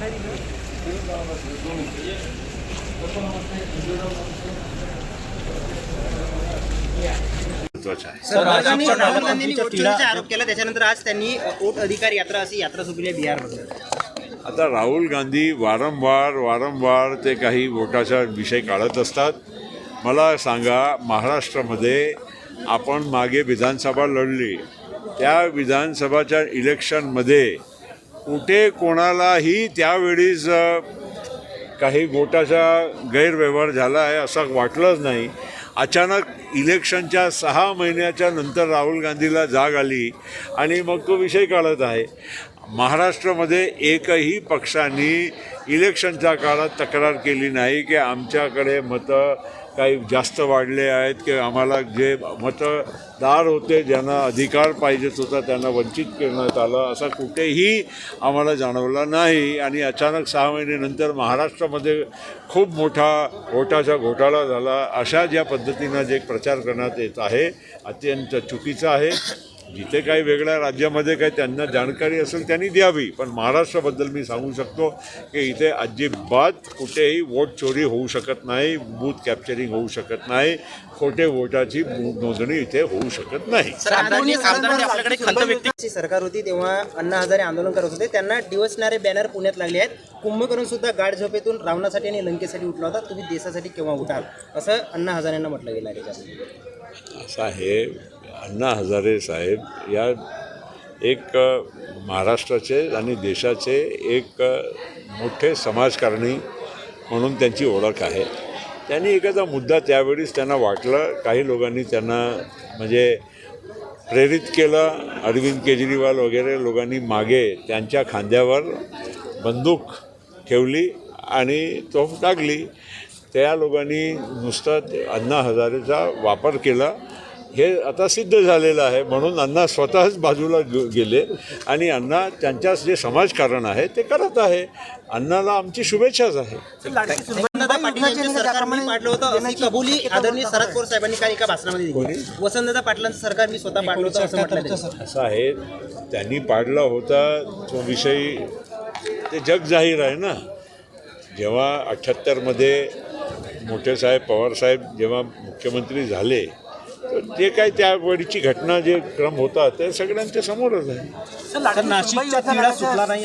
Sir आरोप केला त्याच्यानंतर आज त्यांनी अधिकार यात्रा अशी यात्रा बिहारमध्ये. आता राहुल गांधी वारंवार वारंवार ते काही वोटाचा विषय काढत असतात. मला सांगा महाराष्ट्रामध्ये आपण मागे विधानसभा लढली. त्या विधानसभाच्या इलेक्शनमध्ये कुठे कोणालाही त्यावेळीच काही गोटाचा गैरव्यवहार झाला आहे असं वाटलंच नाही. अचानक इलेक्शनच्या सहा महिन्याच्या नंतर राहुल गांधीला जाग आली आणि मग तो विषय काढत आहे. महाराष्ट्रामध्ये एकही पक्षाने इलेक्शनच्या काळात तक्रार केली नाही की आमच्याकडे मतं काही जास्त वाढले आहेत की आम्हाला जे मतदार होते ज्यांना अधिकार पाहिजेच होता त्यांना वंचित करण्यात आलं असं कुठेही आम्हाला जाणवलं नाही. आणि अचानक सहा महिन्यानंतर महाराष्ट्रामध्ये खूप मोठा वोटाचा घोटाळा झाला. अशा ज्या पद्धतीनं जे प्रचार करण्यात येत आहे अत्यंत चुकीचं आहे. जिथे काही वेगळ्या राज्यामध्ये काही त्यांना जाणकारी असेल त्यांनी द्यावी. पण महाराष्ट्राबद्दल मी सांगू शकतो की इथे अजिबात कुठेही वोट चोरी होऊ शकत नाही बूथ कॅप्चरिंग होऊ शकत नाही खोटे वोटाची नोंदणी इथे होऊ शकत नाही. सरकार होती तेव्हा अण्णा हजारे आंदोलन करत होते. त्यांना डिवसणारे बॅनर पुण्यात लागले आहेत. कुंभकर्ण सुद्धा गाढ झोपेतून रावणासाठी आणि लंकेसाठी उठला होता. तुम्ही देशासाठी केव्हा उठाल? असं अण्णा हजारेंना म्हटलं गेलं आहे असं आहे. अण्णा हजारे साहेब या एक महाराष्ट्राचे आणि देशाचे एक मोठे समाजकारणी म्हणून त्यांची ओळख आहे. त्यांनी एखादा मुद्दा त्यावेळीच त्यांना वाटलं काही लोकांनी त्यांना म्हणजे प्रेरित केलं अरविंद केजरीवाल वगैरे लोकांनी मागे त्यांच्या खांद्यावर बंदूक ठेवली आणि तोफ टाकली. त्या लोकांनी नुसतं अण्णा हजारेचा वापर केला. हे आता सिद्ध झालेलं आहे. म्हणून अण्णा स्वतःच बाजूला गे- गेले आणि अण्णा त्यांच्या जे समाजकारण आहे ते करत आहे. अण्णाला आमची शुभेच्छाच आहे. कबुली आदरणीय शरद पवार साहेबांनी काल एका भाषणामध्ये वसंतदादा पाटलांचं सरकार मी स्वतः पाडलं होतं. असं आहे. त्यांनी पाडला होता तो विषयी. ते जग जाहीर आहे ना. जेव्हा अठ्ठ्याहत्तरमध्ये मोठे साहेब पवारसाहेब जेव्हा मुख्यमंत्री झाले तर जे काही त्यावेळीची घटना जे क्रम होता ते सगळ्यांच्या समोरच आहे. नाशिकचा तिढा सुटला नाही